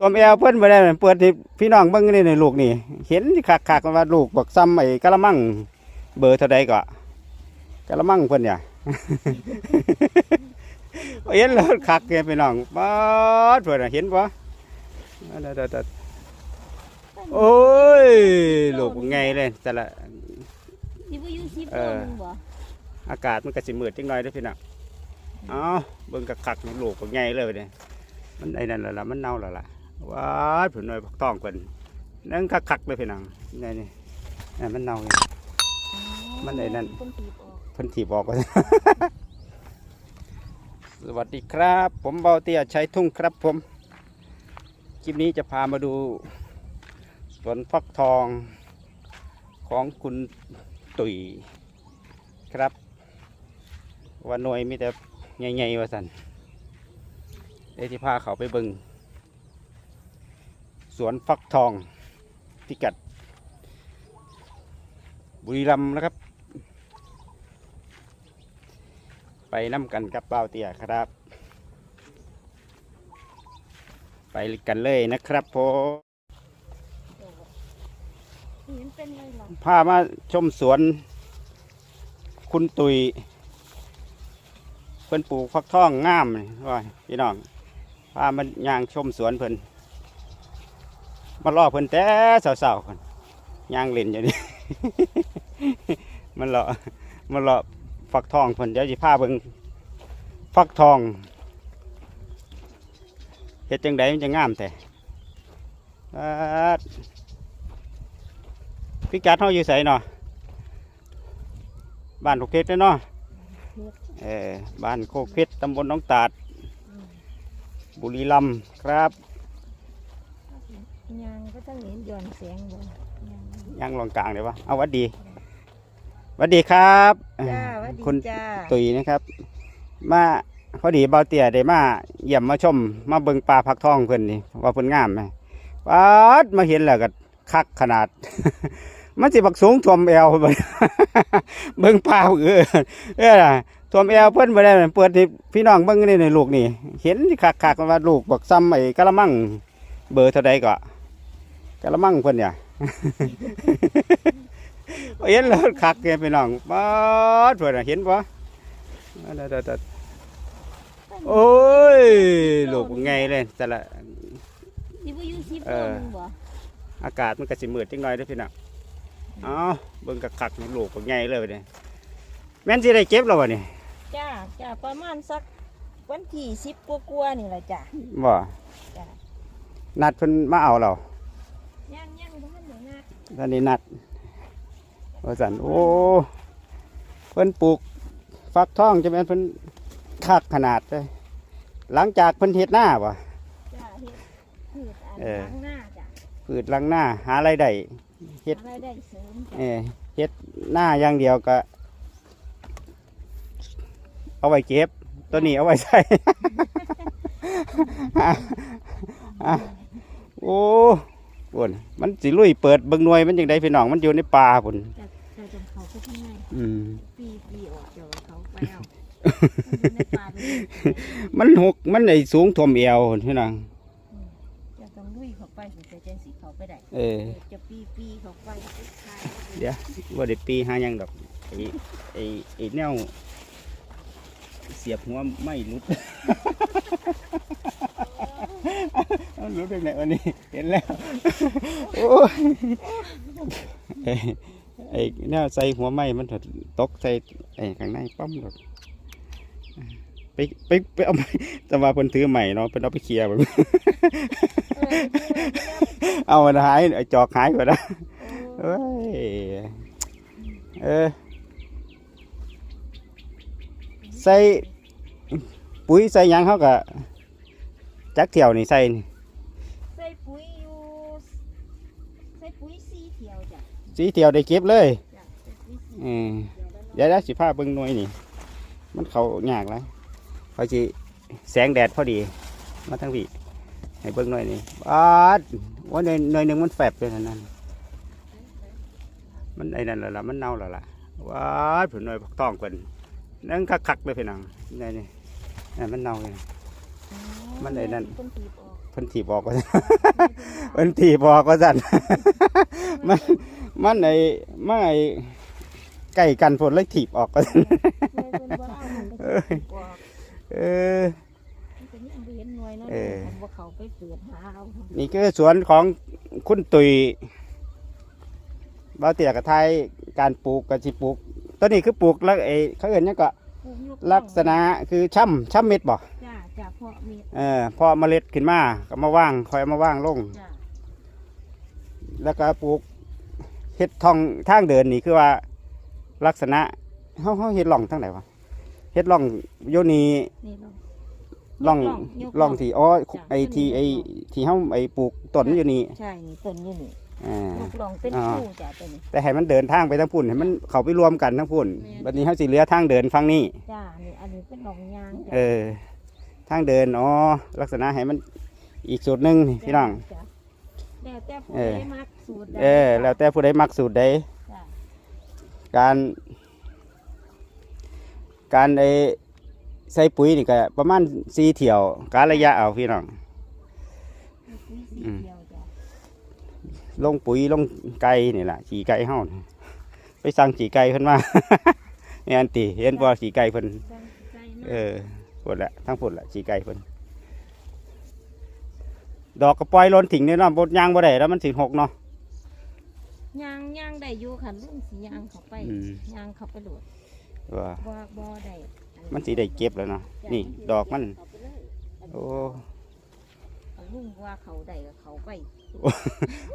ตัวแอลเพิ่นบ่ได้เปิดให้พี่น้องเบิ่งนี่ในลูกนี่ เห็นคักๆว่าลูกบักซ้ำไอ้กะละมังเบอร์เท่าใดก็กะละมังเพิ่นเนี่ยเห็นแล้วคักแกพี่น้องป๊าดเพิ่นน่ะเห็นบ่อันนั้นๆๆโอ้ยลูกไงเลยแต่ละสิบ่อยู่สิบเอตัวอหนึงบ่อากาศมันก็สิมืดจังหน่อยเด้อพี่น้องเอ้าเบิ่งคักๆลูกก็ไงเลยเด้มันไอ้นั่นแล้วล่ะมันเน่าแล้วล่ะ ว้าดผุนหน่อยพักต้องเพิ่นนั่งคักๆเลยพี่น้องนี่นี่นี่มันเน่าเลยมันไอ้นั่นคนตีบออกเพิ่นถีบออกก็สวัสดีครับ ผมเบาเตี้ยชัยทุ่งครับผม คลิปนี้จะพามาดูสวนฟักทองของคุณตุ๋ยครับ ว่าหน่วยมีแต่ใหญ่ๆว่าสันเดี๋ยวที่พาเขาไปเบิง สวนฟักทองพิกัด บุรีรัมย์นะครับ ไปน้ำกันกับเป้าเตียครับ ไปกันเลยนะครับผมเห็นเป็นเลยเหรอพามาชมสวน คุณตุยเพิ่นปลูกฟักทองงามเลยว่าพี่น้องพามันย่างชมสวนเพิ่น มาล่อเพิ่นแต่สาวๆเพิ่นย่างเล่นอยู่นี่ มันเลาะมันเลาะฟักทองเพิ่นเดี๋ยวสิพาเบิ่งฟักทองเฮ็ดจังไดมันจะงามแต่พิกัดเขาอยู่ใส่เนาะบ้านโคกเพชรเนาะเออบ้านโคกเพชรตำบลหน้องตาด บุรีรัมย์ครับ ยางก็ต้องเห็นย้อนแสงบ่ยางยังลองกลางเลยวะเอาหวัดดีหวัดดีครับจ้าหวัดดีคุณจ้าตุยนะครับ มาพอดีเบาเตี่ยได้มาเยี่ยมมาชม มาเบิ่งปลาพักทองเพิ่นนี่ว่าเพิ่นงามไหมปัดมาเห็นแล้วก็คักขนาด มันสิบักสูงท่วมแอวเบิ่งเบิ่งปลาเออเออล่ะท่วมแอวเพิ่นบ่ได้เปิดให้พี่น้องเบิ่งนี่ในลูกนี่ เห็นคักๆว่าลูกบักซ้ำไอ้กะละมังเบอร์เท่าใดก็ กะละมังเพิ่นเนี่ยเห็นแล้วคักแกพี่น้องป๊าดเพิ่นน่ะเห็นบ่อันนั้นๆโอ้ยลูกไงเลยแต่ละสิบ่อยู่สิบเอตัวอหนึงบ่อากาศมันก็สิมืดจังหน่อยเด้อพี่น้องเอ้าเบิ่งคักๆนี่ลูกก็ใหญ่เลยเนี่ยแม่นสิได้เก็บแล้วบ่นี่จ้าจ้าประมาณสักวันที่สิบกว่าๆนี่แหละจ้าบ่จ้านัดเพิ่นมาเอาเรายังยังบ่ทัน ได้นัดตอนนี้นัดว่าซั่นโอ้เพิ่นปลูกฟักทองจะแม่นเพิ่นคักขนาดเลยหลังจากเพิ่นเฮ็ดหน้าบ่จ้าเฮ็ดพืชอันเออล้างหน้าจ้าพืชหลังหน้าหารายได้ เฮ็ดรายได้เสริมจ้ะเออเฮ็ดหน้าอย่างเดียวก็ เอาไว้เก็บ ตัวนี้เอาไว้ใส่ อะโอ้ ปุ่นมันสิลุยเปิดเบิ่งหน่วยมันจังไดพี่น้องมันอยู่ในป่าปุ่นจ้าจ้าจนเขาก็ที่ไงอืม ปีปีออกเดี๋ยวเขาไปเอามันอยู่ในป่าไปเลยมันหกมันไอ้สูงท่วมเอวพุ่นพี่น้องจะต้องลุยเข้าไปถึงจะจังสีเขาไปได้เออ จะปีปีเข้าไปใช่เดี๋ยวว่าได้ปีหาหยังดอกไอ้ไอ้ไอ้แนวเสียบหัวไม่รุด เอารู้ได้ไงวันนี้ เห็นแล้วโอ้ยไอ้ไอ้แนวใส่หัวไม้มันถดตกใส่ไอ้ข้างในปั๊มหรอกไปไปไปเอาไม้แต่ว่าเพิ่นถือใหม่เนาะเพิ่นเอาไปเคลียร์เบิ่งเอามันหายไอ้จอกหายไปแล้วเอ้ยเออใส่ปุ๋ยใส่หยังเขาก็ จักเที่ยวนี่ใส่นี่ใส่ปุ๋ยอยู่ใส่ปุ๋ยสีเขียวจ้ะสีเที่ยวได้เก็บเลยจ้ะใส่ปุ๋ยสีอืมเขียวแล้วเดี๋ยวได้สิพาเบิ่งหน่วยนี่ มันเขายากแล้วเขาสิแสงแดดพอดี มาทั้งพี่ให้เบิ่งหน่อยนี่บาดว่าหน่วยหน่วยหนึ่งมันแฝบเลยนั่นมันไอ้นั่นแหละล่ะมันเน่าแล้วล่ะว้าดผุนหน่วยผักตองเพิ่นนั่งคักๆเลยพี่น้องนี่นี่นี่มันเน่าเลย มันไอ้นั่นต้นตีบออกเพิ่นถีบออกก็เพิ่นถีบออกก็สั่นมันมันไอ้มันไอ้ใกล้กันฝนเลยถีบออกก็สั่นเลยเป็นบ่เอามันก็สิบอกเออมันก็ยังบ่เห็นหน่วยเนาะเออคันบ่เขาไปเปิดหาเอานี่คือสวนของคุณตุยบ่าวเตี่ยกับไทยการปลูกกับสิปลูกตัวนี้คือปลูกแล้วไอ้เขาเอิ้นหยังก็ปลูกอยู่ลักษณะคือช่ำช่ำเม็ดบ่ จ้าจ้าเพาะเม็ดเออพอเมล็ดขึ้นมาก็มาว่างคอยเอามาว่างลง จ้าแล้วก็ปลูกเฮ็ดทองทางเดินนี่คือว่าลักษณะเฮาเฮาเฮ็ดร่องทางไหนวะเฮ็ดร่องโยนีนี่ลองร่องยกร่องที่อ๋อจ้ะไอ้ที่ไอ้ที่เฮาไอ้ปลูกต้นอยู่นี่ใช่นี่ต้นอยู่นี่อ่า ลูกลองเป็นอ่า คู่จ้าตัวนี้ แต่ให้มันเดินทางไปทั้งพุ่นให้มันเข้าไปรวมกันทั้งพุ่นแม่น บัดนี้เฮาสิเหลือทางเดินฝั่งนี้จ้านี่อันนี้เป็นดอกยางจ้าเออ ทางเดินอ๋อลักษณะให้มันอีกสูตรหนึงนี่พี่น้อง จ้ะแล้วแต่ผู้เออ ใดมักสูตรใดเออแล้วแต่ผู้ใดมักสูตรใดจ้ะการการไอใส่ปุ๋ยนี่ก็ประมาณสี่เที่ยวการระยะเอาพี่น้อง มีปุ๋ยสีอืมเขียวจ้ะลงปุ๋ยลงไก่นี่แหละขี่ไก่เฮานี่ไปสั่งขี่ไก่เพิ่นมา แม่นติเห็นบ่ขี่ไก่เพิ่นจังใจมากเออ พุ่นละทั้งพุ่นละขี่ไก่เพิ่นดอกก็ปล่อยหล้นทิ้งนี่เนาะบ่ยางบ่ได้แล้วมันสิหกเนาะยางยางได้อยู่ค่ะลุงสียางเข้าไปอืมยางเข้าไปโหลดว่าบ่บ่ได้มันสิได้เก็บแล้วเนาะนี่ ดอกมัน เข้าไปเลยโอ้เอาลุงว่าเขาได้ก็เขาไป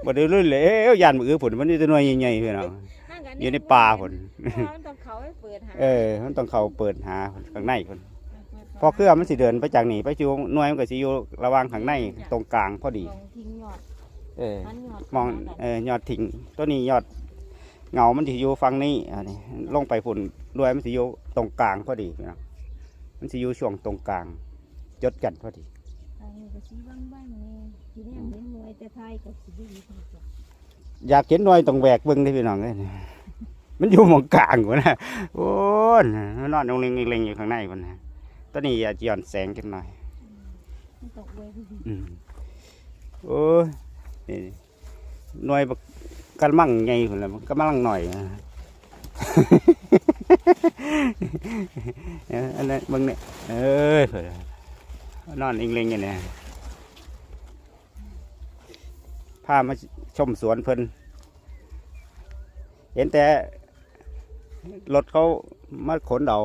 บ่ได้รุ่นแล้วยานมือผลมันนี่ตัวน้อยใหญ่ๆพี่น้องห่างกัอยู่ในป่าผล เพราะว่ามันต้องเขาให้เปิดหาเออ มันต้องเข้าเปิดหาข้างในคน พอเครือมันสิเดินไปจากนี่ไปอยู่หน่วยมันก็สิอยู่ระหว่างข้างในตรงกลางพอดี ลองทิ้งยอดเออมันยอดมองขนาดนั้นเออยอดทิ้งตัวนี้ยอดเงามันสิอยู่ฝั่งนี้อันนี้ลงไปฝุ่นรวยมันสิอยู่ตรงกลางพอดีพี่น้องมันสิอยู่ช่วงตรงกลาง จดกันพอดีอันนี้ก็สีบ้างๆนี่ทีนี้เห็นหน่วยแต่ไทยกับสีดีที่สุดอยากเห็นหน่วยตรงแหวกเบิ่งเด้พี่น้องเอ้ยมันอยู่หมองกลางพุ่นนะโอ้ยมันนอนเล็งๆอยู่ข้างในพุ่นนะ ตัวนี้อย่าย้อนแสงจังหน่อยมันตกเวทีอืมโอ้ยนี่หน่วยบักกระมังใหญ่พุ่นแหล้วกระมังหน่อยนะเอออันนั้นเบิ่งเนี่ยเอ้ยเพิ่นนอนเองเล็งอย่างนี้พามาชมสวนเพิ่นเห็นแต่รถเขามาขนเอา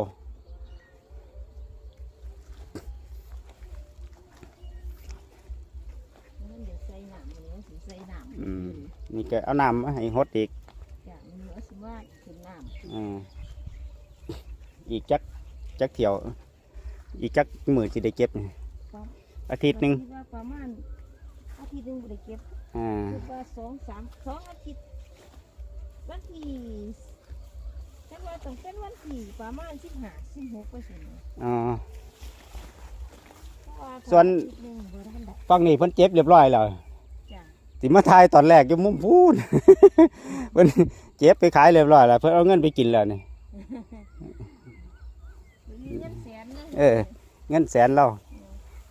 นี่ก็เอาน้ำมาให้ฮดอีกจ้ะมันเหลือสิว่าถึงน้ำอืมอีกจักจักเที่ยว อีกจักมือสิได้เก็บนี่อาทิตย์หนึ่งคิดว่าประมาณอาทิตย์หนึงบ่ได้เก็บอ่าคิดว่าสองสามสองอาทิตย์วันที่ฉันว่าต้องเป็นวันที่ประมาณสิบห้าสิบหกเปอร์เซ็นต์อ๋อเพราะว่าส่วนอาทิตย์หนึ่งบ่ทันได้ฟังนี่เพิ่นเจ็บเรียบร้อยแล้ว จ้ะสิมาทายตอนแรกอยู่มุมพูนเพิ่นเจ็บไปขายเรียบร้อยแล้วเพิ่นเอาเงินไปกินแล้วนี่มีเงินแสนนะเออ เงินแสนเรา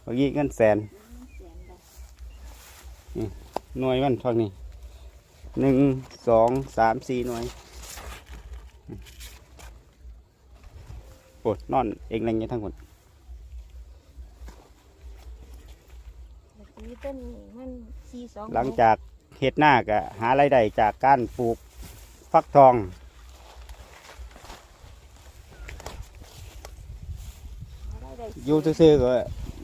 เมื่อกี้เงินแสนแสนได้หน่วยมันฟังนี่หนึ่งสองสามสี่หน่วยโอ้ยนอนเองแรงอยังทั้งหมด เมื่อกี้ต้นนี้มันสี่สองหลังจากเฮ็ดหน้าก็หารายได้จากการปลูกฟักทอง อยู่ซื่อๆก็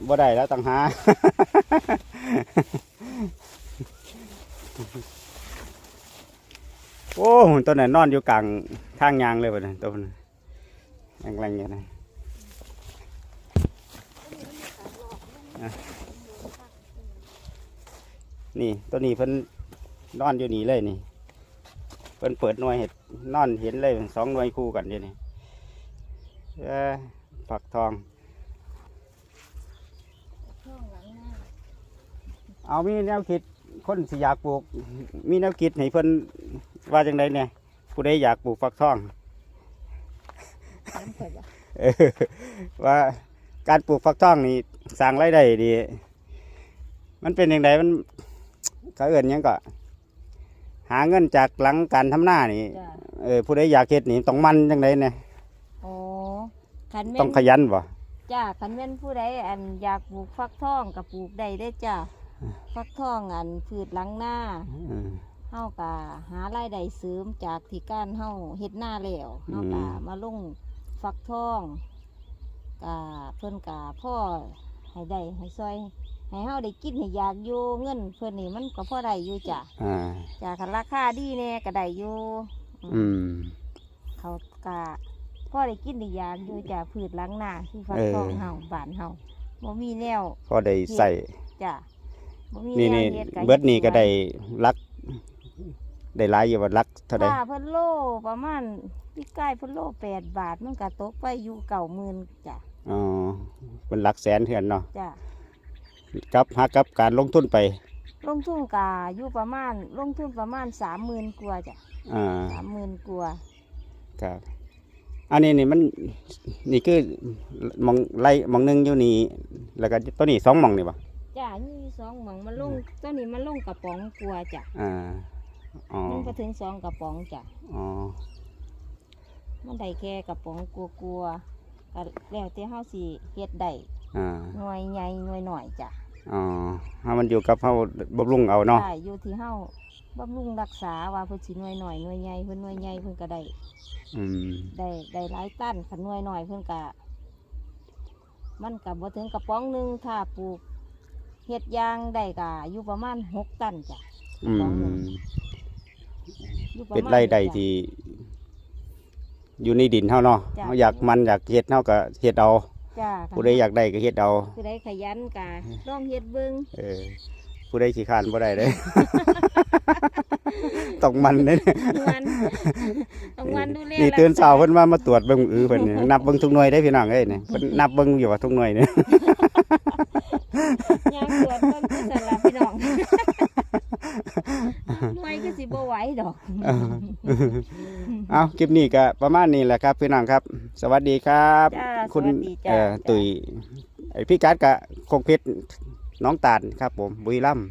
บ่ได้แล้วต่างหา โอ้ตัวนั้นนอนอยู่กลางทางยางเลยบ่นั้นตัวนั้นแรงๆอย่างนั้นอะ นี่ตัวนี้เพิ่นนอนอยู่นี่เลยนี่เพิ่นเปิดหน่วยเห็ดนอนเห็นเลยสองหน่วยคู่กันอยู่นี่เอ้อฝักทอง เอามีแนวคิดคนสิอยากปลูก มีแนวคิดให้เพิ่นว่าจังไดเนี่ยผู้ใดอยากปลูกฟักทองว่าเออว่าการปลูกฟักทองนี่สร้างรายได้ดี มันเป็นอย่างไรมัน เขาเอื่นหยังก็หาเงินจากหลังการทำหน้านี่จ้ะเออผู้ใดอยากเฮ็ดนี่ต้องมันจังไดเนี่ยอ๋อคันแม่ต้องนขยันบ่จ้าคันแม่นผู้ใดอันอยากปลูกฟักทองก็ปลูกได้เด้อจ้าฟักทองอันพืชหลังหน้าอืม เฮากะหารายได้เสริมจากที่การเฮาเฮ็ดหน้าแล้วเฮากะอืมมาลงฟักทองกะเพิ่นกะพ่อให้ได้ให้ซอย ให้เฮาได้กินให้อยากอยู่เงินเพิ่นนี่มันก็พอได้อยู่จ้ะอ่า จ้ะคันราคาดีแน่ก็ได้อยู่อืมอืมเขากะพ่อได้กินได้อยากอยู่จ้ะพืชหลังหน้าที่ฟักทองเออเฮาบ้านเฮาบ่มีแนวพอได้ใส่จ้ะบ่มีนี่แนนี่วฮ็เบิดนี่ก็ได้ลัก ได้หลายอยู่ว่าลักเท่าใดค่าเพิ่นโลประมาณพี่ใกล้เพิ่นโลแปดบาทมันก็ตกไปอยู่เก่าหมื่นจ้ะอ๋อเป็นหลักแสนเถือนเนาะ จ้ะ กับหากับการลงทุนไป ลงทุนกาอยู่ประมาณ ลงทุนประมาณสามหมื่นกว่าจ้ะอ่า สามหมื่นกว่าครับ อันนี้นี่มันนี่คือหมองไล่หมองหนึงอยู่นี่แล้วก็ตัวนี้สองหมองนี่บ่จ้ะนี่สองหมังมันลงตอนนี้มันลงกระป๋องกว่าจ้ะอ่าอ๋อมันก็ถึงสองกระป๋องจ้ะอ๋อมันได้แค่กระป๋องกลัวกลัวๆก็แล้วแต่เฮาสิเฮ็ดได้ อ่าหน่วยใหญ่หน่วยหน่อยจ้ะอ๋อถ้ามันอยู่กับเฮาบำรุงเอาเนาะใช่อยู่ที่เฮาบำรุงรักษาว่าเพิ่นสิหน่วยหน่อยหน่วยใหญ่เพิ่นหน่วยใหญ่เพิ่นก็ได้อืม ได้ได้หลายตันขันหน่วยหน่อยเพิ่นกะมันกับบ่ถึงกระป๋องหนึ่งถ้าปลูกเฮ็ดยางได้กะอยู่ประมาณหกตันจ้ะอืม อยู่ประเป็นมาณไร่ใดจ้ะ ที่ อยู่ในดินเฮาเนาะจ้ะ เฮาอยากมันอยากเฮ็ดเฮาก็เฮ็ดเอา จ้าผู้ใดอยากได้ก็เฮ็ดเอาผู้ใดขยันกะลองเฮ็ดเบิ่งเออผู้ใดขี้คร้านบ่ได้เด้ ต้องมันเด้มันต้องมันดูแลนี่ตื่นเช้ารัเพิ่กษนมามาตรวจเบิ่งอือเพิ่นนี่นับเบิ่งทุกหน่วยได้พี่น้องเอ้ยนี่เพิ่นนับเบิ่งอยู่ว่าทุกหน่วยนี่ยางตรวจเบิ่งคือสลับพี่น้องหน่วยก็สิบ่ไหวดอก เอาคลิปนี้ก็ประมาณนี้แหละครับพี่น้องครับ สวัสดีครับ จ้าคุณสวัสดีจ้า เอ่อจ้าตุยไอพี่กัดกะคงเพชรน้องตาลครับ ผมบุรีรัมย์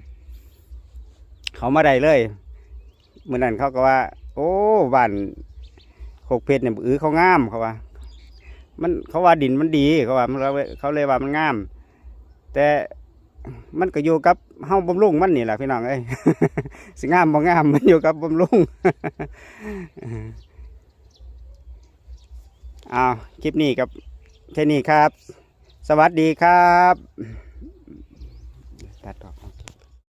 เขามาได้เลยเมื่อนั้นเขาก็ว่า โอ้บ้านโคกเพชรเนี่ยอือเขางามเขาว่า มันเขาว่าดินมันดีเขาว่ามันเขาเลยว่ามันงาม แต่มันก็อยู่กับเฮาบำรุงมันนี่แหละพี่น้องเอ้ย สิงามบ่งามมันอยู่กับบำรุง อ้าวคลิปนี้กับแค่นี้ครับ สวัสดีครับตัดออก